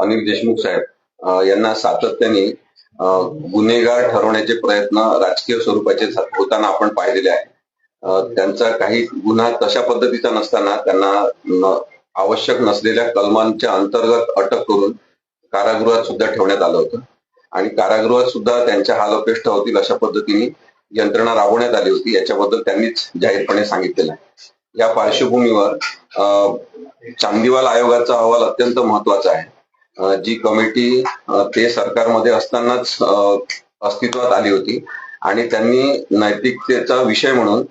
अनिल देशमुख साहेब यांना सातत्याने गुन्हेगार ठरवण्याचे प्रयत्न राजकीय स्वरूपाचे होताना आपण पाहिलेले आहे. त्यांचा काही गुन्हा तशा पद्धतीचा नसताना त्यांना आवश्यक नसलेल्या कलमांच्या अंतर्गत अटक करून कारागृहात सुद्धा ठेवण्यात आलं होतं. आणि कारागृहात सुद्धा त्यांच्या हाल अपेष्ट होतील अशा पद्धतीने यंत्रणा राबवण्यात आली होती याच्याबद्दल त्यांनीच जाहीरपणे सांगितलेलं आहे. या पार्श्वभूमीवर अ, चांदीवाल आयोगाचा अहवाल अत्यंत महत्त्वाचा आहे. जी कमिटी ते सरकारमध्ये असतानाच अस्तित्वात आली होती. आणि त्यांनी नैतिकतेचा विषय म्हणून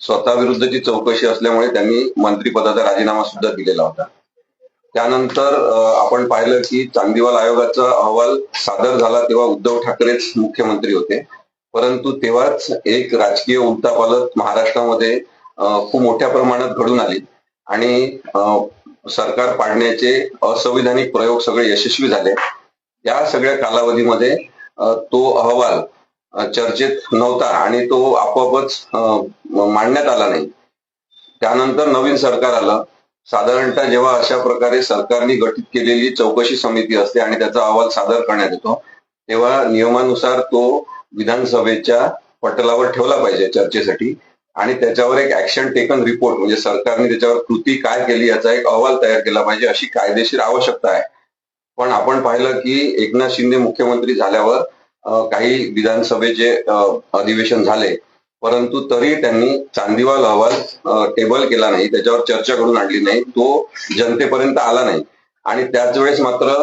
स्वतः विरुद्धची चौकशी असल्यामुळे त्यांनी मंत्रिपदाचा राजीनामा सुद्धा दिलेला होता. त्यानंतर आपण पाहिलं की चांदीवाल आयोगाचा अहवाल सादर झाला तेव्हा उद्धव ठाकरेच मुख्यमंत्री होते. परंतु तेव्हाच एक राजकीय उलथापालथ महाराष्ट्रामध्ये खूप मोठ्या प्रमाणात घडून आली. आणि सरकार पाडण्याचे असंविधानिक प्रयोग सगळे यशस्वी झाले. या सगळ्या कालावधीमध्ये तो अहवाल चर्चेत नव्हता आणि तो आपोआपच मांडण्यात आला नाही. त्यानंतर नवीन सरकार आलं. साधारणतः जेव्हा अशा प्रकारे सरकारने गठीत केलेली चौकशी समिती असते आणि त्याचा अहवाल सादर करण्यात येतो तेव्हा नियमानुसार तो विधानसभेच्या पटलावर ठेवला पाहिजे चर्चेसाठी. आणि त्याच्यावर एक ऍक्शन टेकन रिपोर्ट म्हणजे सरकारने त्याच्यावर कृती काय केली याचा एक अहवाल तयार केला पाहिजे अशी कायदेशीर आवश्यकता आहे. पण आपण पाहिलं की एकनाथ शिंदे मुख्यमंत्री झाल्यावर काही विधानसभेचे अधिवेशन झाले परंतु तरी त्यांनी चांदीवाल अहवाल टेबल केला नाही त्याच्यावर चर्चा करून आणली नाही तो जनतेपर्यंत आला नाही. आणि त्याच वेळेस मात्र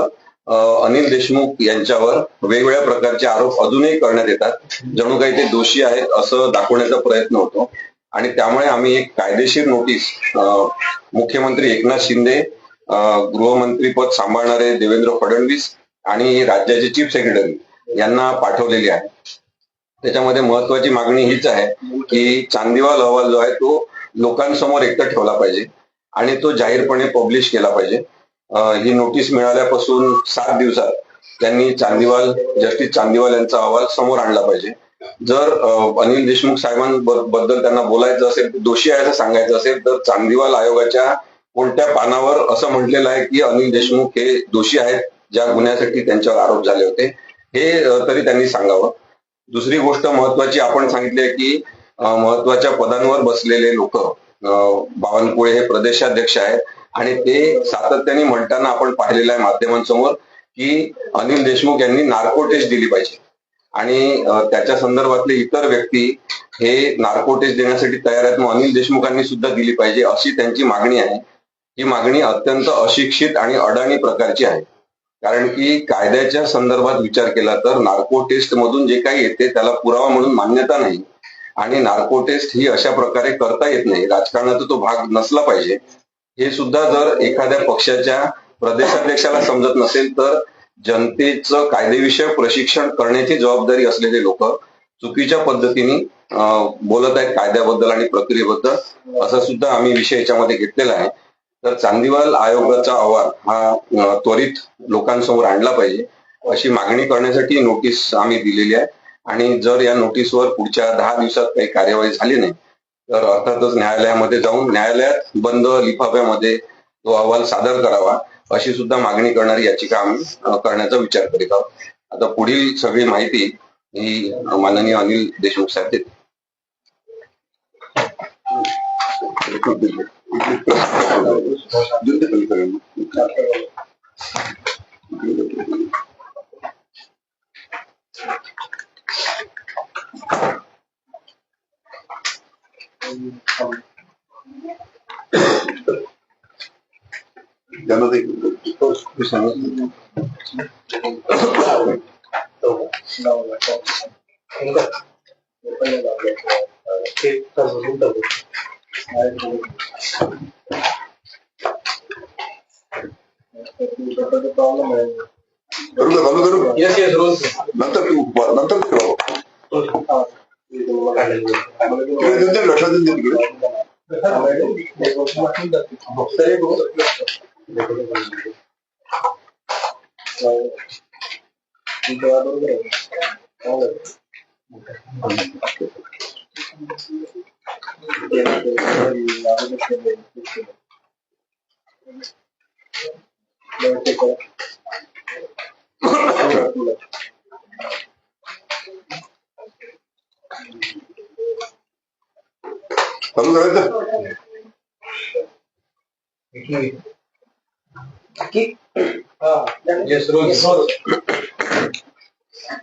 अनिल देशमुख यांच्यावर वेगवेगळ्या प्रकारचे आरोप अजूनही करण्यात येतात. जणू काही ते दोषी आहेत असं दाखवण्याचा प्रयत्न होतो. आणि त्यामुळे आम्ही एक कायदेशीर नोटीस मुख्यमंत्री एकनाथ शिंदे गृहमंत्री गृहमंत्रीपद सांभाळणारे देवेंद्र फडणवीस आणि राज्याचे चीफ सेक्रेटरी यांना पाठवलेली आहे. त्याच्यामध्ये महत्वाची मागणी हीच आहे की चांदीवाल अहवाल जो आहे तो लोकांसमोर एकतर ठेवला पाहिजे आणि तो जाहीरपणे पब्लिश केला पाहिजे. ही नोटीस मिळाल्यापासून सात दिवसात त्यांनी चांदीवाल जस्टिस चांदीवाल यांचा अहवाल समोर आणला पाहिजे. जर अनिल देशमुख साहेबांबद्दल त्यांना बोलायचं असेल दोषी आहे असं सांगायचं असेल तर चांदीवाल आयोगाच्या कोणत्या पानावर असं म्हटलेलं आहे की अनिल देशमुख हे दोषी आहेत ज्या गुन्ह्यासाठी त्यांच्यावर आरोप झाले होते हे तरी त्यांनी सांगावं. दुसरी गोष्ट महत्वाची आपण सांगितली आहे की महत्त्वाच्या पदांवर बसलेले लोक बावनकुळे हे प्रदेशाध्यक्ष आहेत. आणि ते सातत्याने म्हणताना आपण पाहिलेलं आहे माध्यमांसमोर की अनिल देशमुख यांनी नार्को टेस्ट दिली पाहिजे. आणि त्याच्या संदर्भातले इतर व्यक्ती हे नार्को टेस्ट देण्यासाठी तयार आहेत. मग अनिल देशमुखांनी सुद्धा दिली पाहिजे अशी त्यांची मागणी आहे. ही मागणी अत्यंत अशिक्षित आणि अडाणी प्रकारची आहे. कारण की कायद्याच्या संदर्भात विचार केला तर नार्को टेस्ट मधून जे काही येते त्याला पुरावा म्हणून मान्यता नाही. आणि नार्को टेस्ट ही अशा प्रकारे करता येत नाही. राजकारणाचा तो भाग नसला पाहिजे. हे सुद्धा जर एखाद्या पक्षाच्या प्रदेशाध्यक्षाला समजत नसेल तर जनतेचं कायदेविषयक प्रशिक्षण करण्याची जबाबदारी असलेले लोक चुकीच्या पद्धतीने बोलत आहेत कायद्याबद्दल आणि प्रक्रियेबद्दल असं सुद्धा आम्ही विषय याच्यामध्ये घेतलेला आहे. तर चांदीवाल आयोगाचा अहवाल हा त्वरित लोकांसमोर आणला पाहिजे अशी मागणी करण्यासाठी नोटीस आम्ही दिलेली आहे. आणि जर या नोटीसवर पुढच्या दहा दिवसात काही कार्यवाही झाली नाही तर अर्थातच न्यायालयामध्ये जाऊन न्यायालयात बंद लिफाफ्यामध्ये तो अहवाल सादर करावा अशी सुद्धा मागणी करणारी याचिका आम्ही करण्याचा विचार करीत आहोत. आता पुढील सगळी माहिती ही माननीय अनिल देशमुख साहेब देतील त्यांना ते करू đấy cũng được được rồi chúng ta đối với đó là Vamos ver.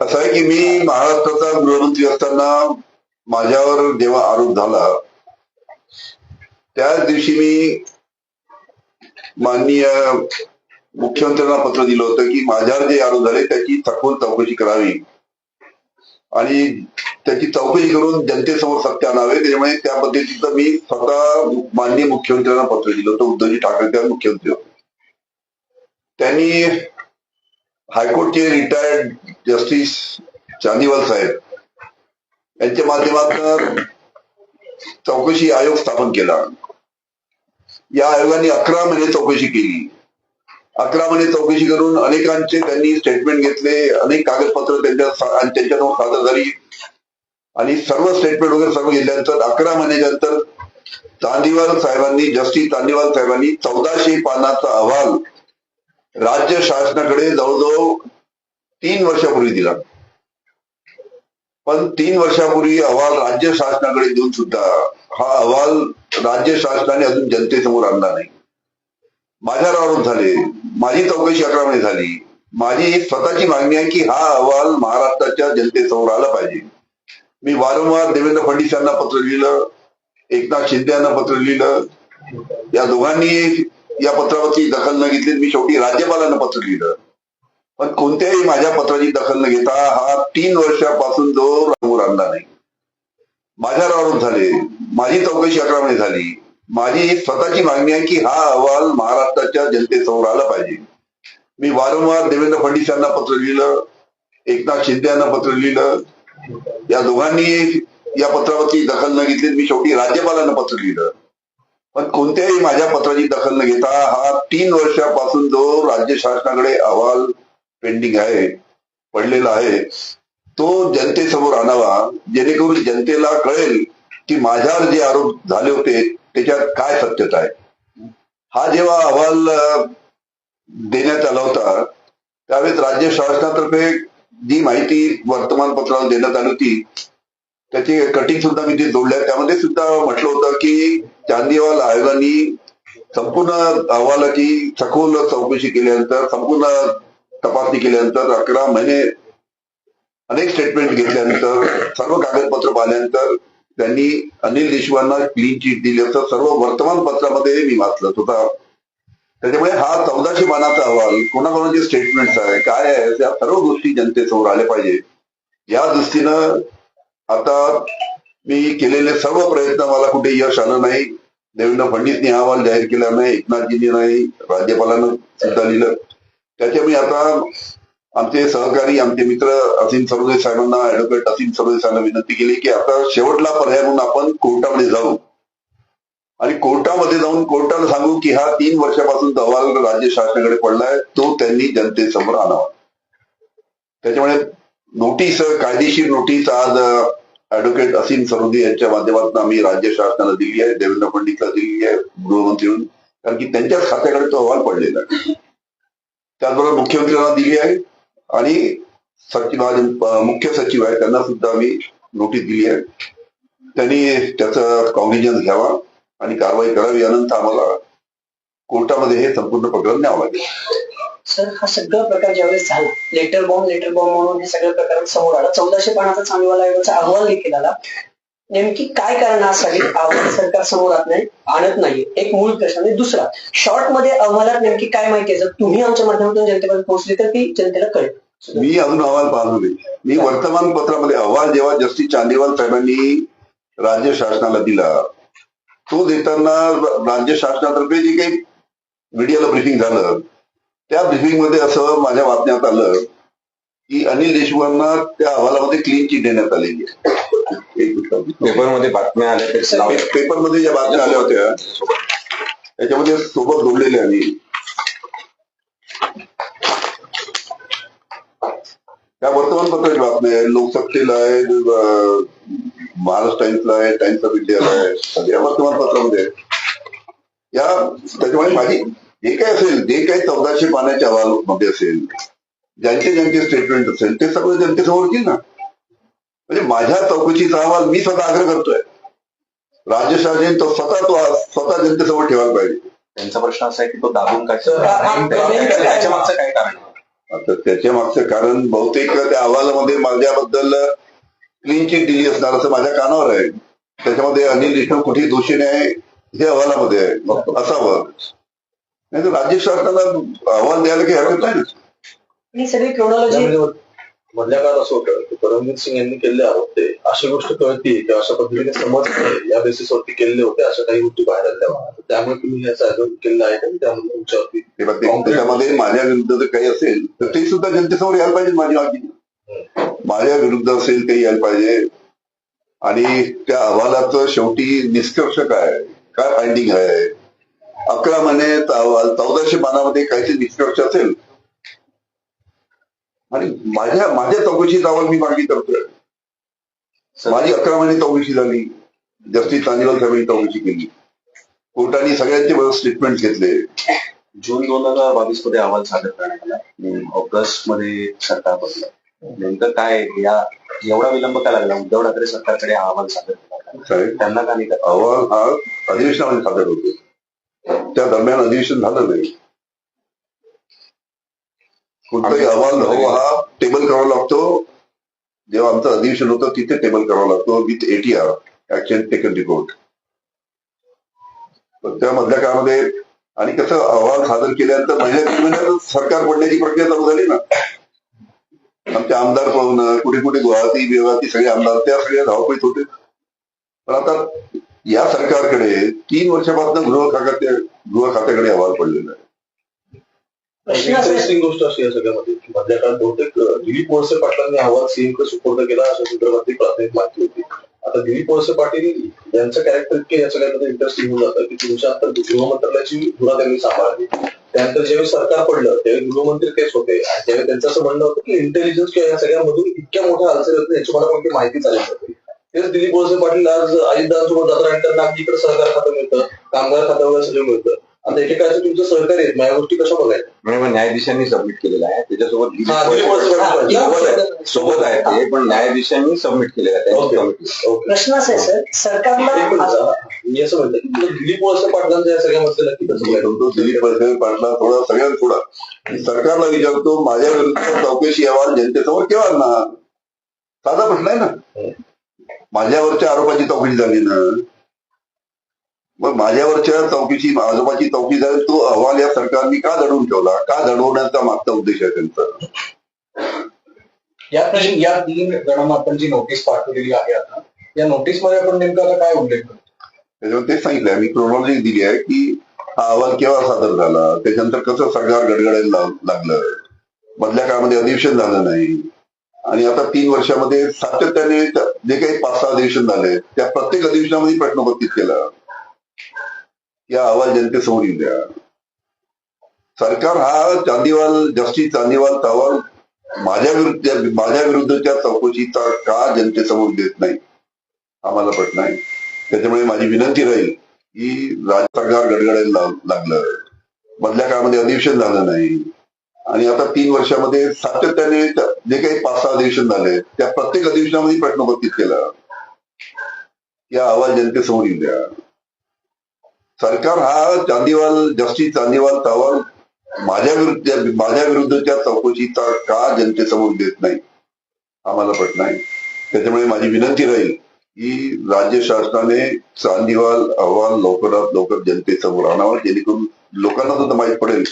असं आहे की मी महाराष्ट्राचा गृहमंत्री असताना माझ्यावर जेव्हा आरोप झाला त्याच दिवशी मी माननीय मुख्यमंत्र्यांना पत्र दिलं होतं की माझ्यावर जे आरोप झाले त्याची सखोल चौकशी करावी. आणि त्याची चौकशी करून जनतेसमोर सत्य आणावे. त्याच्यामुळे त्या पद्धतीचं मी स्वतः माननीय मुख्यमंत्र्यांना पत्र दिलं होतं. उद्धवजी ठाकरे त्या मुख्यमंत्री होते. त्यांनी हायकोर्टचे रिटायर्ड जस्टिस चांदीवाल साहेब यांच्या माध्यमातून चौकशी आयोग स्थापन केला. या आयोगाने अकरा महिने चौकशी केली. अकरा महिने चौकशी करून अनेकांचे त्यांनी स्टेटमेंट घेतले अनेक कागदपत्र त्यांच्या सा- आणि सादर झाली. आणि सर्व स्टेटमेंट वगैरे सर्व घेतल्यानंतर अकरा महिन्याच्या नंतर चांदीवाल साहेबांनी जस्टिस चांदीवाल साहेबांनी चौदाशे पानाचा अहवाल राज्य शासनाकडे जवळजवळ तीन वर्षापूर्वी दिला. पण तीन वर्षापूर्वी अहवाल राज्य शासनाकडे देऊन सुद्धा हा अहवाल राज्य शासनाने अजून जनतेसमोर आणला नाही. माझ्यावर आरोप झाले. माझी चौकशी अकरा महिने झाली. माझी स्वतःची मागणी आहे की हा अहवाल महाराष्ट्राच्या जनतेसमोर आला पाहिजे. मी वारंवार देवेंद्र फडणवीस यांना पत्र लिहिलं एकनाथ शिंदे यांना पत्र लिहिलं. या दोघांनी या पत्रावरची दखल न घेतली मी शेवटी राज्यपालांना पत्र लिहिलं. पण कोणत्याही माझ्या पत्राची दखल न घेता हा तीन वर्षापासून जो समोर आणला नाही. माझ्यावर आरोप झाले. माझी चौकशी अकरा महिने झाली. माझी स्वतःची मागणी आहे की हा अहवाल महाराष्ट्राच्या जनतेसमोर आला पाहिजे. मी वारंवार देवेंद्र फडणवीस यांना पत्र लिहिलं एकनाथ शिंदे यांना पत्र लिहिलं. या दोघांनी या पत्रावरची दखल न घेतली मी शेवटी राज्यपालांना पत्र लिहिलं. पण कोणत्याही माझ्या पत्राची दखल न घेता हा तीन वर्षापासून जो राज्य शासनाकडे अहवाल पेंडिंग आहे पडलेला आहे तो जनतेसमोर आणावा जेणेकरून जनतेला कळेल की माझ्यावर जे आरोप झाले होते त्याच्यात काय सत्यता आहे? हा जेव्हा अहवाल देण्यात आला होता त्यावेळेस राज्य शासनातर्फे जी माहिती वर्तमानपत्राला देण्यात आली होती त्याची कटिंग सुद्धा मी ते जोडल्या त्यामध्ये सुद्धा म्हटलं होतं की चांदीवाल आयोगाने संपूर्ण अहवालाची सखोल चौकशी केल्यानंतर संपूर्ण तपासणी केल्यानंतर अकरा महिने अनेक स्टेटमेंट घेतल्यानंतर सर्व कागदपत्र पाहिल्यानंतर त्यांनी अनिल देशमुखांना क्लीन चिट दिली असं सर्व वर्तमानपत्रामध्ये मी वाचलं होता. त्याच्यामुळे हा चौदाशे पानाचा अहवाल कोणाकोणाचे स्टेटमेंट्स आहे काय आहे त्या सर्व गोष्टी जनतेसमोर आल्या पाहिजे. या दृष्टीनं आता मी केलेले सर्व प्रयत्न मला कुठे यश आलं नाही. देवेंद्र फडणवीसनी हा अहवाल जाहीर केला नाही एकनाथजींनी नाही राज्यपालांना सुद्धा लिहिलं त्याच्यामुळे आता आमचे सहकारी आमचे मित्र असीम सरोदे साहेबांना ऍडव्होकेट असीम सरोदे साहेबांना विनंती केली की आता शेवटला पर्याय म्हणून आपण कोर्टामध्ये जाऊ. आणि कोर्टामध्ये जाऊन कोर्टाला सांगू की हा तीन वर्षापासून अहवाल राज्य शासनाकडे पडलाय तो त्यांनी जनतेसमोर आणावा. त्याच्यामुळे नोटीस कायदेशीर नोटीस आज ऍडव्होकेट असीम सरोदे यांच्या माध्यमातून आम्ही राज्य शासनाला दिली आहे देवेंद्र फडणवीसला दिली आहे गृहमंत्री कारण की त्यांच्याच खात्याकडे तो अहवाल पडलेला आहे. त्याचबरोबर मुख्यमंत्र्यांना दिली आहे. आणि सचिन मुख्य सचिव आहे त्यांना सुद्धा आम्ही नोटीस दिली आहे. त्यांनी त्याचा कॉग्निजन्स घ्यावा आणि कारवाई करावी यानंतर आम्हाला कोर्टामध्ये हे संपूर्ण प्रकरण न्यावं लागेल. सर हा सगळा प्रकार ज्यावेळेस झाला लेटर बॉम्ब लेटर बॉम्ब म्हणून हे सगळं प्रकार समोर आला. चौदाशे पानाचा चांगला आयोगाचा अहवाल देखील आला. नेमकी काय कारणासाठी अहवाल सरकार समोर आणत नाही आणत नाही एक मूळ प्रश्न आणि दुसरा शॉर्टमध्ये अहवालात नेमकी काय माहिती आहे? जर तुम्ही आमच्या माध्यमातून जनतेपर्यंत पोहोचली तर ती जनतेला कळेल. मी अजून अहवाल पाहतो मी वर्तमानपत्रामध्ये अहवाल जेव्हा जस्टिस चांदीवाल साहेबांनी राज्य शासनाला दिला तो देताना राज्य शासनातर्फे जे काही मीडियाला ब्रिफिंग झालं त्या ब्रिफिंगमध्ये असं माझ्या बातम्यात आलं की अनिल देशमुखांना त्या अहवालामध्ये क्लीन चिट देण्यात आलेली आहे. पेपरमध्ये बातम्या आल्या ते पेपरमध्ये ज्या बातम्या आल्या होत्या त्याच्यामध्ये सोबत जोडलेल्या आम्ही त्या वर्तमानपत्राची बातमी आहे लोकसत्तेला आहे महाराष्ट्र टाइम्सला आहे टाइम्स ऑफ इंडियाला आहे सगळ्या वर्तमानपत्रामध्ये या त्याच्यामुळे माझी जे काय असेल जे काही चौदाशे पाण्याच्या अहवाल मध्ये असेल ज्यांचे ज्यांचे स्टेटमेंट असेल ते सगळं जनतेसमोर येईल ना. म्हणजे माझ्या चौकशीचा अहवाल मी स्वतः आग्रह करतोय. राज्य शासन तो स्वतः तो स्वतः जनतेसमोर ठेवायला पाहिजे. त्यांचा प्रश्न असा आहे की तो दाबून काय त्याच्या मागचं काय कारण आहे? आता त्याच्या मागचं कारण बहुतेक त्या अहवालामध्ये माझ्याबद्दल क्लीन चिट दिली असणार असं माझ्या कानावर आहे. त्याच्यामध्ये अनिल देशमुख कुठेही दोषी नाही हे अहवालामध्ये आहे. असावं. नाही तर राज्य शासनाला अहवाल द्यायला काही हरकत नाही ना. ही सगळी क्रोनॉलॉजी मधल्या काळात असं होतं की परमवीर सिंग यांनी केलेले आरोप ते अशी गोष्ट कळती की अशा पद्धतीने समजते या बेसिसवरती केलेले होते अशा काही गोष्टी बाहेर आल्या. त्यामुळे तुम्ही याचा आरोप केलेला आहे का? त्यामुळे तुमच्यावरती त्याच्यामध्ये माझ्या विरुद्ध जर काही असेल तर ते सुद्धा जनतेसमोर यायला पाहिजे माझी मागणी. माझ्या विरुद्ध असेल ते यायला पाहिजे. आणि त्या अहवालाचं शेवटी निष्कर्ष काय? काय फाइंडिंग आहे? अकरा महिने चौदाशे पानामध्ये काहीतरी निष्कर्ष असेल. आणि माझ्या माझ्या चौकशीचा अहवाल मी मागणी करतोय. माझी अकरा महिने चौकशी झाली. जस्टिस चांदीवाल साहेबांनी चौकशी केली. कोर्टाने सगळ्यांचे स्टेटमेंट घेतले. जून दोन हजार बावीसमध्ये अहवाल सादर करण्यात आला. ऑगस्टमध्ये सरकार बदलं नेमकं काय या एवढा विलंब का लागला? उद्धव ठाकरे सरकारकडे हा अहवाल सादर केला त्यांना का नाही? अहवाल हा अधिवेशनामध्ये सादर होतो. त्या दरम्यान अधिवेशन झालं नाही. कोणताही अहवाल हो हा टेबल करावा लागतो. जेव्हा आमचं अधिवेशन होतं तिथे टेबल करावा लागतो with ATR action taken report त्या मधल्या काळामध्ये आणि कसं अहवाल सादर केल्यानंतर महिन्यात सरकार पडण्याची प्रक्रिया चालू झाली ना. आमचे आमदार पळवणं कुठे कुठे गुवाहाटी बिवाहाटी सगळे आमदार त्या सगळ्या धावपळीत होते. पण आता या सरकारकडे तीन वर्षापासून गृह खात्या गृह खात्याकडे अहवाल पडलेला आहे. इंटरेस्टिंग गोष्ट अशी आहे सगळ्यामध्ये की मधल्या काळात बहुतेक दिलीप वळसे पाटलांनी अहवाल सीएमकडे सुपूर्द केला अशा संदर्भातली प्राथमिक माहिती होती. आता दिलीप वळसे पाटील यांचं कॅरेक्टर इतके या सगळ्यामध्ये इंटरेस्टिंग होऊन जातं की तुमच्या आता गृहमंत्रालयाची धुरा त्यांनी सांभाळली. त्यानंतर ज्यावेळी सरकार पडलं त्यावेळी गृहमंत्री तेच होते. आणि त्यावेळी त्यांचं असं म्हणणं होतं की इंटेलिजन्स किंवा या सगळ्यामधून इतक्या मोठ्या हालचाली होत याची मला कोणती माहिती चालेल होती. तेच दिलीप वळसे पाटील आज अजितदारांसोबत जातात आणि त्यांना अगदी इकडे सहकार खातं मिळतं कामगार खातं वगैरे सगळं मिळतं. आता एकेकाळचं तुमचं सहकार्य आहेत मग या गोष्टी कशा बघायच्या? म्हणजे मग न्यायाधीशांनी सबमिट केलेला आहे. त्याच्यासोबत हा. सोबत आहे. सोबत आहे ते पण न्यायाधीशांनी सबमिट केलेला आहे. प्रश्न असा आहे सर एक सरकारला मी असं म्हणतो की तुला दिलीप वळसे पाटलांचं या सगळ्यामध्ये नक्की कसं काय? दिलीप वळसे पाटला थोडा सगळ्यात थोडा मी सरकारला विचारतो माझ्या विरुद्ध चौकशी अहवाल जनतेसमोर केव्हा आणणार साधा प्रश्न आहे ना. माझ्यावरच्या आरोपाची चौकशी झाली ना. मग माझ्यावरच्या चौकशी आजोबाची चौकशी झाली तो अहवाल या सरकारने का दडवून ठेवला? का दडवण्याचा मागचा उद्देश आहे त्यांचा? या प्रश्न या तीन जणांना आपण जी नोटीस पाठवलेली आहे आता. या नोटीसमध्ये आपण नेमका काय उल्लेख करतो? त्याच्यावर तेच सांगितलं मी क्रोनॉलॉजी दिली आहे की हा अहवाल केव्हा सादर झाला? त्याच्यानंतर कसं सरकार गडगडायला लाग- लागलं? मधल्या काळामध्ये अधिवेशन झालं नाही. आणि आता तीन वर्षामध्ये सातत्याने त- जे काही पाच सहा अधिवेशन झाले त्या प्रत्येक अधिवेशनामध्ये प्रश्न उपस्थित केला. या अहवाल जनतेसमोर येऊ द्या. सरकार हा चांदीवाल जस्टिस चांदीवाल अहवाल माझ्या विरुद्ध माझ्या विरुद्धच्या चौकशीचा का जनतेसमोर देत नाही? आम्हाला प्रश्न आहे त्याच्यामुळे माझी विनंती राहील की राज्य सरकार गडगडायला लागलं. मधल्या काळामध्ये अधिवेशन झालं नाही. आणि आता तीन वर्षामध्ये सातत्याने जे काही पाच सहा अधिवेशन झाले त्या प्रत्येक अधिवेशनामध्ये प्रश्न उपस्थित केला. या अहवाल जनतेसमोर येऊ द्या. सरकार हा चांदीवाल जस्टिस चांदीवाल अहवाल माझ्या विरुद्ध माझ्या विरुद्धच्या चौकशीचा का जनतेसमोर देत नाही? आम्हाला प्रश्न आहे त्याच्यामुळे माझी विनंती राहील की राज्य शासनाने चांदीवाल अहवाल लवकरात लवकर जनतेसमोर आणावा जेणेकरून लोकांना सुद्धा माहीत पडेल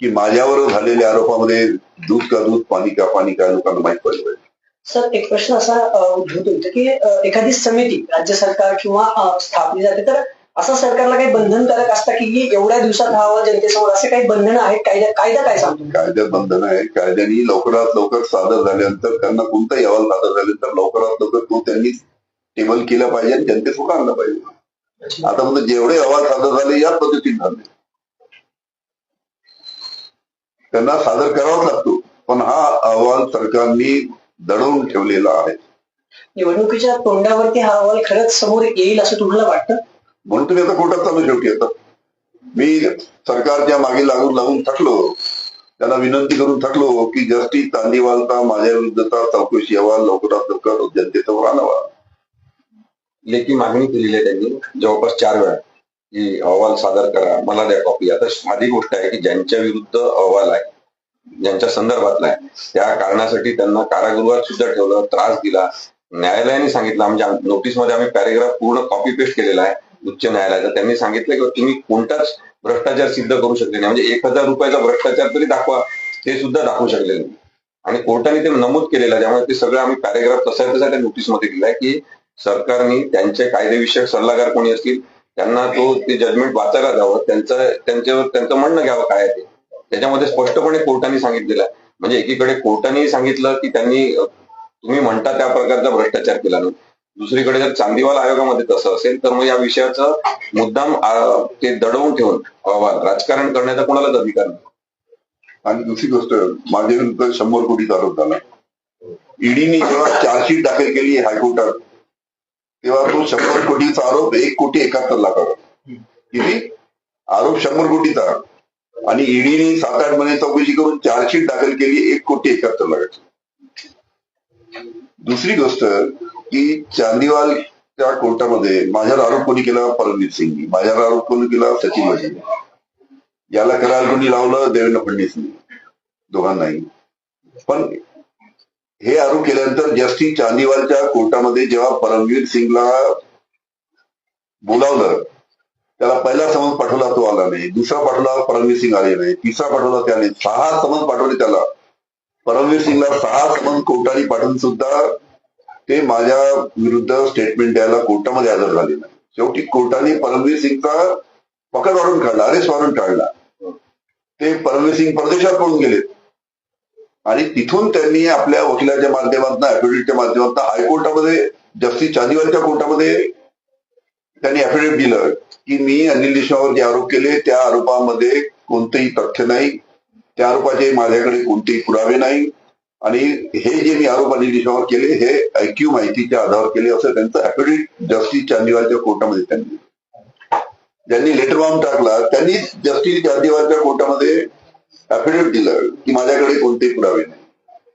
की माझ्यावर झालेल्या आरोपामध्ये दूध का दूध पाणी का पाणी का लोकांना माहीत पडलं पाहिजे. सर एक प्रश्न असा उद्भवतो की एखादी समिती राज्य सरकार किंवा स्थापली जाते तर असं सरकारला काही बंधनकारक असतं की एवढ्या दिवसात हा अहवाल जनतेसमोर असे काही बंधनं आहेत कायदा कायदा काय सांगतो कायद्यात बंधन आहे कायद्याने लवकरात लवकर सादर झाल्यानंतर त्यांना कोणताही अहवाल सादर झाल्यानंतर लवकरात लवकर तो त्यांनी टेबल केला पाहिजे आणि जनतेसमोर आणला पाहिजे. आता म्हणजे जेवढे अहवाल सादर झाले याच पद्धतीने झाले. त्यांना सादर करावाच लागतो. पण हा अहवाल सरकारने दडवून ठेवलेला आहे. निवडणुकीच्या तोंडावरती हा अहवाल खरंच समोर येईल असं तुम्हाला वाटतं? म्हणून तुम्ही आता कोर्टात चालू शेवटी आता. मी सरकारच्या मागे लागून लागून थकलो. त्यांना विनंती करून थकलो की जस्टिस चांदीवालचा माझ्या विरुद्धचा चौकशी अहवाल लवकरात लवकर जनतेसमोर आणावा. लेखी मागणी केलेली आहे त्यांनी. जवळपास चार वेळा. की अहवाल सादर करा मला द्या कॉपी आता साधी गोष्ट आहे की ज्यांच्या विरुद्ध अहवाल आहे ज्यांच्या संदर्भातला आहे त्या कारणासाठी त्यांना कारागृहात सुद्धा ठेवलं त्रास दिला. न्यायालयाने सांगितलं म्हणजे नोटीसमध्ये आम्ही पॅरेग्राफ पूर्ण कॉपी पेस्ट केलेला आहे. उच्च न्यायालयाचा. त्यांनी सांगितलं की तुम्ही कोणताच भ्रष्टाचार सिद्ध करू शकले नाही. म्हणजे एक हजार रुपयाचा भ्रष्टाचार तरी दाखवा ते सुद्धा दाखवू शकले नाही. आणि कोर्टाने ते नमूद केलेलं त्यामुळे ते सगळं आम्ही पॅरेग्राफ तसा तसा त्या नोटीसमध्ये दिलाय की सरकारने त्यांचे कायदेविषयक सल्लागार कोणी असतील त्यांना तो ते जजमेंट वाचायला जावं. त्यांचं त्यांच्यावर त्यांचं म्हणणं घ्यावं काय ते. त्याच्यामध्ये स्पष्टपणे कोर्टाने सांगितलेलं आहे. म्हणजे एकीकडे कोर्टाने सांगितलं की त्यांनी तुम्ही म्हणता त्या प्रकारचा भ्रष्टाचार केला नाही. दुसरीकडे जर चांदीवाल आयोगामध्ये तसं असेल तर मग या विषयाचं मुद्दाम ते दडवून ठेवून अहवाल राजकारण करण्याचा कोणालाच अधिकार नाही. आणि दुसरी गोष्ट माझे शंभर कोटीचा आरोप झाला. ईडीने जेव्हा चार्जशीट दाखल केली हायकोर्टात तेव्हा तो शंभर कोटीचा आरोप एक कोटी एकाहत्तर लाखावर. किती? आरोप शंभर कोटीचा. आणि ईडीने सात आठ महिने चौकशी करून चार्जशीट दाखल केली एक कोटी एकाहत्तर लाखाची. दुसरी गोष्ट की चांदीवालच्या कोर्टामध्ये माझ्यावर आरोप कोणी केला? परमवीर सिंगनी. माझ्यावर आरोप कोणी केला? सचिन वजीने याला करार कोणी लावलं? देवेंद्र फडणवीसनी दोघांनाही. पण हे आरोप केल्यानंतर जस्टिस चांदीवालच्या कोर्टामध्ये जेव्हा परमवीर सिंगला बोलावलं त्याला पहिला समज पाठवला तो आला नाही. दुसरा पाठवला परमवीर सिंग आले नाही. तिसरा पाठवला त्याने सहा समज पाठवले त्याला. परमवीर सिंगला सहा समज कोर्टाने पाठवून सुद्धा ते माझ्या विरुद्ध स्टेटमेंट द्यायला कोर्टामध्ये हजर झाले नाही. शेवटी कोर्टाने परमवीर सिंगचा पकड वाढून काढला अरेस्ट वाढून काढला. ते परमवीर सिंग परदेशात पळून गेले. आणि तिथून त्यांनी आपल्या वकिलाच्या माध्यमातून ऍफिडेव्हिटच्या माध्यमातून हायकोर्टामध्ये जस्टिस चांदीवालच्या कोर्टामध्ये त्यांनी ऍफिडेव्हिट दिलं की मी अनिल देशमुखवर जे आरोप केले त्या आरोपामध्ये कोणतेही तथ्य नाही. त्या आरोपाचे माझ्याकडे कोणतेही पुरावे नाही. आणि हे जे मी आरोप अनिल देशमुखवर केले हे ऐक्यू माहितीच्या आधारावर केले असं त्यांचं ऍफिडेव्हिट जस्टिस चांदीवालच्या कोर्टामध्ये त्यांनी. ज्यांनी लेटर फॉर्म टाकला त्यांनी जस्टिस चांदीवालच्या कोर्टामध्ये ऍफिडेव्हिट दिलं की माझ्याकडे कोणतेही पुरावे नाही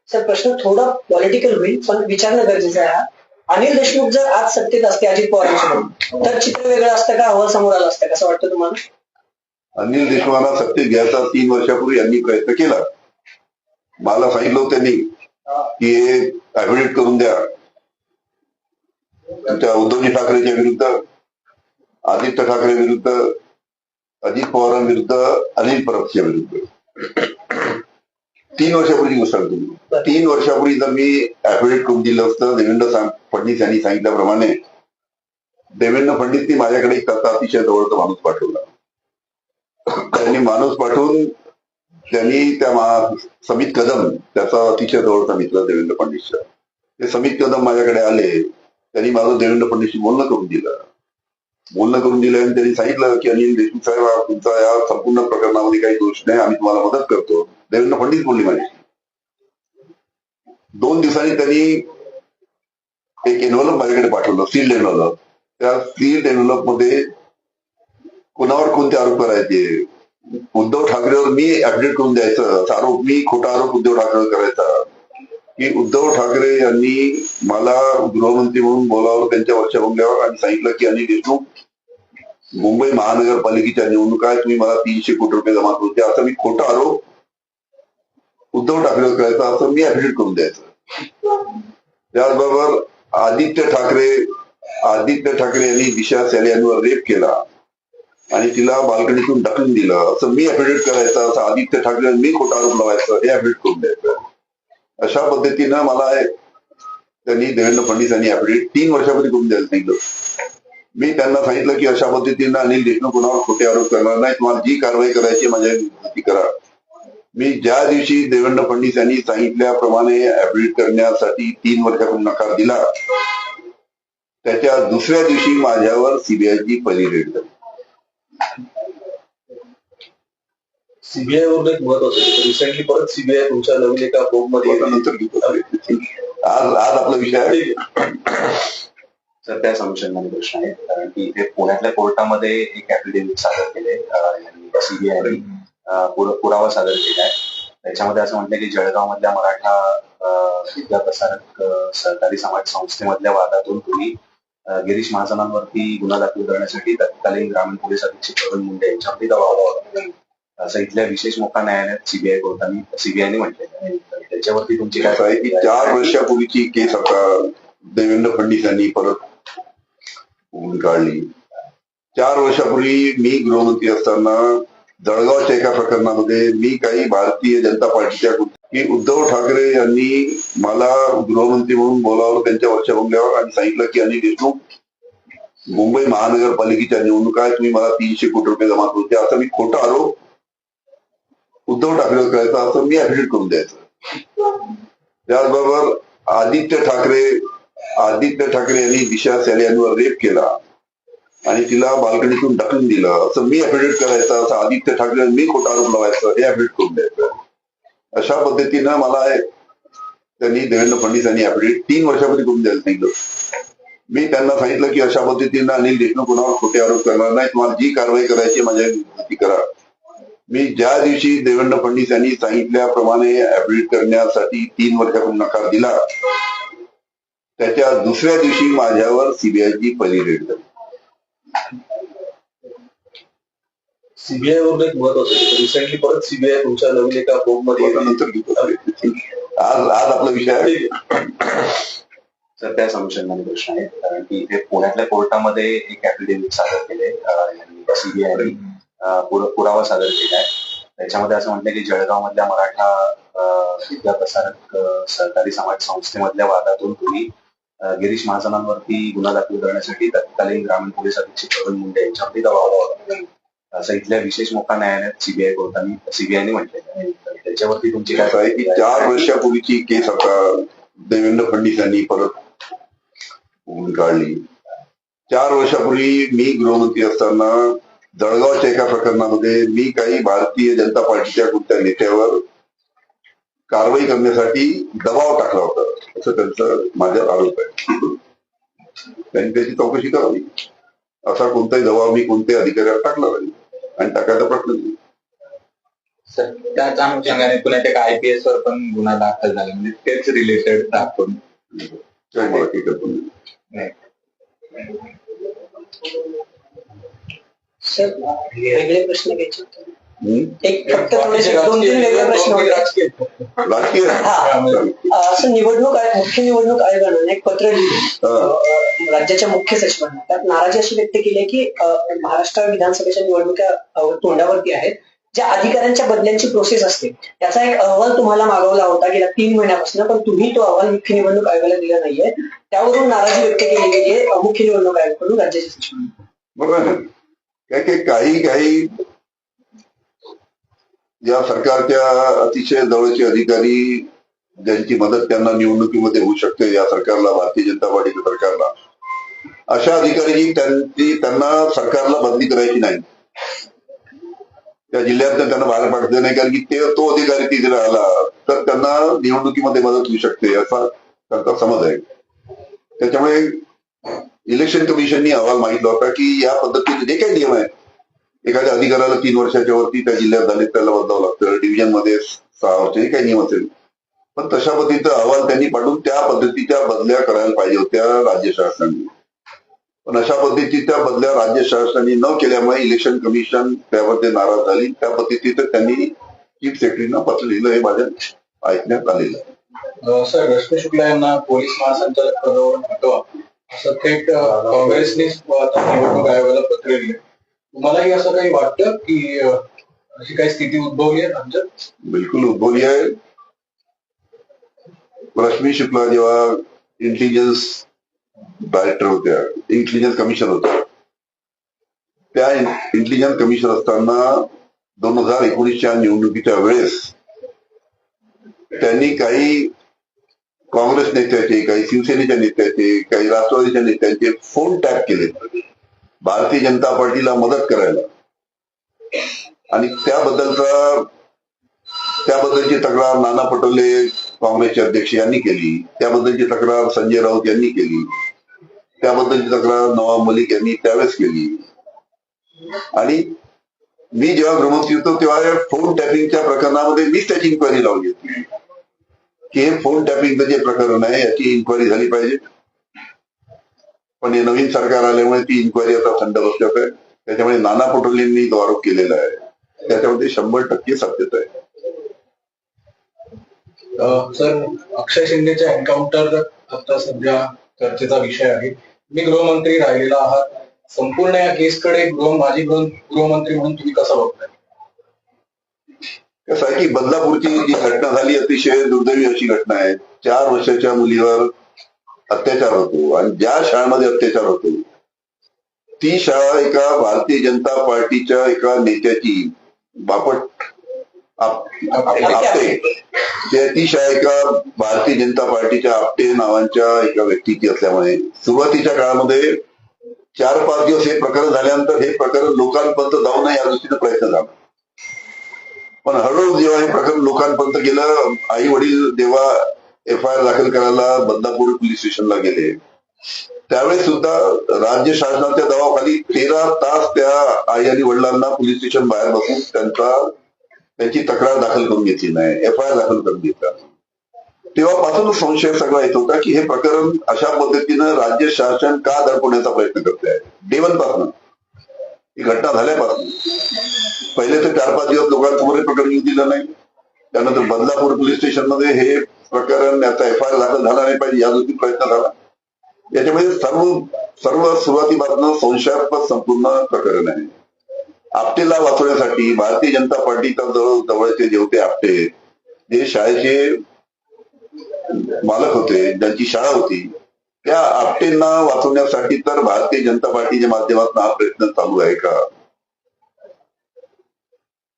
सर प्रश्न थोडा पॉलिटिकल होईल पण विचारणं गरजेचं आहे. अनिल देशमुख जर आज सत्तेत असते अजित पवारांसोबत तर चित्र वेगळं असतं का अहवाल समोर आलं असतं कसं वाटतं तुम्हाला अनिल देशमुखांना सत्तेत घ्यायचा तीन वर्षापूर्वी यांनी प्रयत्न केला मला सांगितलं त्यांनी की हे ऍफिडेट करून द्या. त्या उद्धवजी ठाकरेच्या विरुद्ध आदित्य ठाकरे विरुद्ध अजित पवारांविरुद्ध अनिल परबच्या विरुद्ध. तीन वर्षापूर्वी गोष्ट तुम्ही तीन वर्षापूर्वी जर मी ऍफिडेट करून दिलं असतं देवेंद्र सांग- फडणवीस यांनी सांगितल्याप्रमाणे देवेंद्र फडणवीसनी माझ्याकडे एक तसा अतिशय जवळचा माणूस पाठवला. त्यांनी माणूस पाठवून त्यांनी त्या समित कदम त्याचा अतिशय जवळचा मित्र देवेंद्र फडणवीसचा ते समित कदम माझ्याकडे आले त्यांनी माझं देवेंद्र फडणवीसशी बोलणं करून दिलं. बोलणं करून दिलं आणि त्यांनी सांगितलं की अनिल देशमुख साहेब तुमचा या संपूर्ण प्रकरणामध्ये काही दोष नाही आम्ही तुम्हाला मदत करतो. देवेंद्र फडणवीस बोलली माझी दोन दिवसांनी त्यांनी एक एनव्हलप माझ्याकडे पाठवलं सील्ड एनव्हलप त्या सील्ड एनव्हलपमध्ये कोणावर कोणते आरोप करायचे उद्धव ठाकरेवर मी ऍडमिट करून द्यायचं. असा आरोप मी खोटा आरोप उद्धव ठाकरेवर करायचा. की उद्धव ठाकरे यांनी मला गृहमंत्री म्हणून बोलावं त्यांच्या वरच्या बंगल्यावर आणि सांगितलं की अनिल देशमुख मुंबई महानगरपालिकेच्या निवडणुका आहे तुम्ही मला तीनशे कोटी रुपये जमा करून द्या. असं मी खोटा आरोप उद्धव ठाकरेवर करायचा असं मी ऍडमिट करून द्यायचं. त्याचबरोबर आदित्य ठाकरे आदित्य ठाकरे यांनी दिशा सॅले यांवर रेप केला. आणि तिला बाल्कनीतून ढकलून दिलं. असं मी ऍफिडेव्हिट करायचं असं आदित्य ठाकरे मी खोटा आरोप लावायचं हे अपडेट करून द्यायचं. अशा पद्धतीनं मला त्यांनी देवेंद्र फडणवीस यांनी ऍफिडेव्हिट तीन वर्षापूर्वी करून द्यायला सांगितलं. मी त्यांना सांगितलं की अशा पद्धतीनं अनिल देशमुख कोणावर खोटे आरोप करणार नाही तुम्हाला जी कारवाई करायची माझ्या ती करा. मी ज्या दिवशी देवेंद्र फडणवीस यांनी सांगितल्याप्रमाणे अपडेट करण्यासाठी तीन वर्षापूर्वी नकार दिला त्याच्या दुसऱ्या दिवशी माझ्यावर सीबीआयची पहिली रेड झाली. सीबीआय वरून एक महत्वाचं रिसेंटली परत सीबीआय तुमच्या नवीन एका मध्ये नंतर घेतो आज आज आपला विषय आहे. तर त्याच अनुषंगाने प्रश्न आहे कारण की इथे पुण्यातल्या कोर्टामध्ये एक ऍफिडेव्हिट सादर केले सीबीआयने पुरावा सादर केला आहे. त्याच्यामध्ये असं म्हटलं की जळगाव मधल्या मराठा विद्या प्रसारक सहकारी समाज संस्थेमधल्या वादातून तुम्ही गिरीश महाजनांवरती गुन्हा दाखल करण्यासाठी तत्कालीन ग्रामीण पोलीस अधीक्षक प्रवीण मुंडे यांच्यावरती दबाव लावला असं इथल्या विशेष मोठा न्यायालयात सीबीआय कोर्टाने सीबीआयने म्हटलेलं आहे तर त्याच्यावरती तुमची काय आहे? की चार वर्षापूर्वीची केस आता देवेंद्र फडणवीस यांनी परत उघडून काढली. चार वर्षापूर्वी मी गृहमंत्री असताना जळगावच्या एका प्रकरणामध्ये मी काही भारतीय जनता पार्टीच्या की उद्धव ठाकरे यांनी मला गृहमंत्री म्हणून बोलावलं त्यांच्या वरच्या बंगल्यावर आणि सांगितलं की अनिल देशमुख मुंबई महानगरपालिकेच्या निवडणुका तुम्ही मला तीनशे कोटी रुपये जमा करून द्या. असं मी खोटा आरोप उद्धव ठाकरे करायचा असं मी ऍफिडेव्हिट करून द्यायचं. त्याचबरोबर आदित्य ठाकरे आदित्य ठाकरे यांनी दिशा सॅलियांवर रेप केला आणि तिला बाल्कनीतून ढकलून दिलं. असं मी अपडेट करायचं असं आदित्य ठाकरे मी खोटा आरोप लावायचं हे अपडेट करून द्यायचं. अशा पद्धतीनं मला त्यांनी देवेंद्र फडणवीस यांनी ऍफिडेव्हिट तीन वर्षामध्ये करून द्यायला सांगितलं मी त्यांना सांगितलं की अशा पद्धतीनं अनिल देशमुख कोणावर खोटे आरोप करणार नाही तुम्हाला जी कारवाई करायची माझ्या करा. मी ज्या दिवशी देवेंद्र फडणवीस यांनी सांगितल्याप्रमाणे ऍफिडेव्हिट करण्यासाठी तीन वर्षापूर्वी नकार दिला त्याच्या दुसऱ्या दिवशी माझ्यावर सीबीआयची पहिली रेड झाली. सीबीआय वरून एक महत्वाचं रिसेंटली परत सीबीआय तुमच्या नवीन एका प्रोबमध्ये. आज आज आपला विषय आहे. तर त्याच अनुषंगाने प्रश्न आहे. कारण की इथे पुण्यातल्या कोर्टामध्ये एक ऍफिडेव्हिट सादर केले सीबीआयने पुरावा सादर केलाय. त्याच्यामध्ये असं म्हटलं की जळगाव मधल्या मराठा अं, विद्या प्रसारक अं, सहकारी समाज संस्थेमधल्या वादातून तुम्ही गिरीश महाजनांवरती गुन्हा दाखल करण्यासाठी तत्कालीन ग्रामीण पोलीस अधीक्षक प्रवीण मुंडे यांच्यावरती दबाव लावला असं इथल्या विशेष मोठा न्यायालयात सीबीआय कोर्टाने सीबीआयने म्हटलेलं आहे तर त्याच्यावरती तुमची आहे की काय चार वर्षापूर्वीची केस आता देवेंद्र फडणवीस यांनी परत काढली. चार वर्षापूर्वी मी गृहमंत्री असताना जळगावच्या एका प्रकरणामध्ये मी काही भारतीय जनता पार्टीच्या कुठल्या नेत्यावर कारवाई करण्यासाठी दबाव टाकला होता असं त्यांचा माझ्यावर आरोप आहे. त्यांनी त्याची चौकशी करावी. असा कोणताही दबाव मी कोणत्याही अधिकाऱ्यावर टाकला नाही आणि टाकायचा प्रश्न नाही. त्याच अनुषंगाने पुण्यात एक आयपीएस वर पण गुन्हा दाखल झाला म्हणजे तेच रिलेटेड दाखवून काय मला. सर वेगळे प्रश्न घ्यायचे होते. एक फक्त थोडेसे दोन तीन वेगळे प्रश्न होते. राजकीय राजकीय हा. असं निवडणूक आयोग मुख्य निवडणूक आयोगानं एक पत्र लिहिलं राज्याच्या मुख्य सचिवांना. त्यात नाराजी अशी व्यक्त केली आहे की अं, महाराष्ट्र विधानसभेच्या निवडणुका अं, तोंडावरती आहेत. ज्या अधिकाऱ्यांच्या बदल्यांची प्रोसेस असते. त्याचा एक अहवाल तुम्हाला मागवला होता गेल्या तीन महिन्यापासून पण तुम्ही तो अहवाल मुख्य निवडणूक आयोगाला दिला नाहीये. त्यावरून नाराजी व्यक्त केली गेली आहे अं, मुख्य निवडणूक आयोगाकडून राज्याच्या सचिवांना. बरोबर आहे. ना काय काय काही काही या सरकारच्या अतिशय जवळचे अधिकारी ज्यांची मदत त्यांना निवडणुकीमध्ये होऊ शकते या सरकारला भारतीय जनता पार्टीच्या सरकारला. अशा अधिकारी त्यांची त्यांना सरकारला बदली करायची नाही. त्या जिल्ह्यात त्यांना बाहेर पाठवले नाही कारण की ते तो अधिकारी तिथे राहिला तर त्यांना निवडणुकीमध्ये मदत होऊ शकते असा त्यांचा समज आहे. त्याच्यामुळे इलेक्शन कमिशननी अहवाल मागितला होता की या पद्धतीने जे काही नियम आहेत एखाद्या अधिकाऱ्याला तीन वर्षाच्या वरती त्या जिल्ह्यात झाले त्याला बदलावं लागतं डिव्हिजनमध्ये सहा वर्ष जे काही नियम असेल. पण तशा पद्धतीचा अहवाल त्यांनी पाठवून त्या पद्धतीच्या बदल्या करायला पाहिजे होत्या राज्य शासनाने. पण अशा पद्धतीच्या बदल्या राज्य शासनाने न केल्यामुळे इलेक्शन कमिशन त्यामध्ये नाराज झाली. त्या पद्धतीचं त्यांनी चीफ सेक्रेटरीनं पत्र लिहिलं हे माझ्या ऐकण्यात आलेलं सर रश्मी शुक्ला यांना पोलीस महासंचालक पदावरून हटवा. असं थेट काँग्रेसने निवडणूक आयोगाला पत्र दिले तुम्हालाही असं काही वाटतं की अशी काही स्थिती उद्भवली आहे आमच्यात बिलकुल उद्भवली आहे. रश्मी शुक्ला जेव्हा इंटेलिजन्स डायरेक्टर होत्या इंटेलिजन्स कमिशन होत्या त्या इंटेलिजन्स कमिशन असताना दोन हजार एकोणीसच्या निवडणुकीच्या वेळेस त्यांनी काही काँग्रेस नेत्याचे काही शिवसेनेच्या नेत्याचे काही राष्ट्रवादीच्या नेत्यांचे फोन टॅप केले. भारतीय जनता पार्टीला मदत करायला. आणि त्याबद्दलचा त्याबद्दलची तक्रार नाना पटोले काँग्रेसचे अध्यक्ष यांनी केली. त्याबद्दलची तक्रार संजय राऊत यांनी केली. त्याबद्दलची तक्रार नवाब मलिक यांनी त्यावेळेस केली. आणि मी जेव्हा भ्रमण होतो तेव्हा या फोन टॅपिंगच्या प्रकरणामध्ये मीच त्याची इन्क्वायरी लावली होती. की हे फोन टॅपिंगचं जे प्रकरण आहे याची इन्क्वायरी झाली पाहिजे पण हे नवीन सरकार आल्यामुळे ती इन्क्वायरी आता थंड बसल्यात आहे त्याच्यामुळे नाना पटोलेंनी जो आरोप केलेला आहे त्याच्यामध्ये शंभर टक्के सत्यता आहे सर अक्षय शिंदेच्या एन्काउंटर आता सध्या चर्चेचा विषय आहे मी गृहमंत्री राहिलेला आहात संपूर्ण या केसकडे गृह माजी गृह गृहमंत्री म्हणून तुम्ही कसा बघताय कसं आहे की बदलापूरची जी घटना झाली अतिशय दुर्दैवी अशी घटना आहे. चार वर्षाच्या मुलीवर अत्याचार होतो आणि ज्या शाळेमध्ये अत्याचार होतो ती शाळा एका भारतीय जनता पार्टीच्या एका नेत्याची बापट आपटे. ते ती शाळा एका भारतीय जनता पार्टीच्या आपटे नावांच्या एका व्यक्तीची असल्यामुळे सुरुवातीच्या काळामध्ये चार पाच दिवस हे प्रकरण झाल्यानंतर हे प्रकरण लोकांपर्यंत जाऊ नये या दृष्टीने प्रयत्न झाला. पण हळूहळू जेव्हा हे प्रकरण लोकांपर्यंत गेलं आई वडील जेव्हा एफ आय आर दाखल करायला बदलापूर पोलीस स्टेशनला गेले त्यावेळेस सुद्धा राज्य शासनाच्या दबावाखाली तेरा तास त्या आई आणि वडिलांना पोलीस स्टेशन बाहेर बसून त्यांचा त्यांची तक्रार दाखल करून घेतली नाही एफ आय आर दाखल करून घेतला. तेव्हापासून संशय सगळा येत होता की हे प्रकरण अशा पद्धतीनं राज्य शासन का दडपण्याचा प्रयत्न करते आहे डेवनपासून. ही घटना झाल्यापासून पहिले तर चार पाच दिवस लोकांसमोर प्रकरण येऊ दिलं नाही. त्यानंतर बदलापूर पोलीस स्टेशनमध्ये हे प्रकरण याचा एफ आय आर दाखल झाला नाही पाहिजे या प्रयत्न झाला. याच्यामध्ये सर्व सर्व सुरुवातीपासून संशयास्पद संपूर्ण प्रकरण आहे. आपटेला वाचवण्यासाठी भारतीय जनता पार्टीचा जवळ जवळचे जे होते आपटे जे शाळेचे मालक होते ज्यांची शाळा होती त्या आपटेंना वाचवण्यासाठी तर भारतीय जनता पार्टीच्या माध्यमातून हा प्रयत्न चालू आहे का?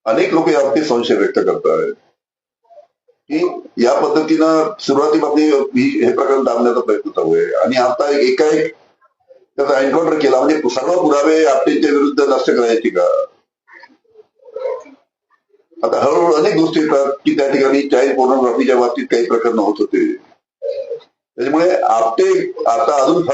अनेक लोक याबाबतीत संशय व्यक्त करतात की या पद्धतीनं सुरुवातीपासून हे प्रकरण दाबण्याचा प्रयत्न चालू आहे. आणि आता एकाएक त्याचा एन्काउंटर केला म्हणजे सर्व पुरावे आपटेच्या विरुद्ध नष्ट करायचे का? आता हळूहळू अनेक गोष्टी येतात की त्या ठिकाणी चाईल्ड पोर्नोग्राफीच्या बाबतीत काही प्रकरण होत होते. त्याच्यामुळे आपटे आता अजून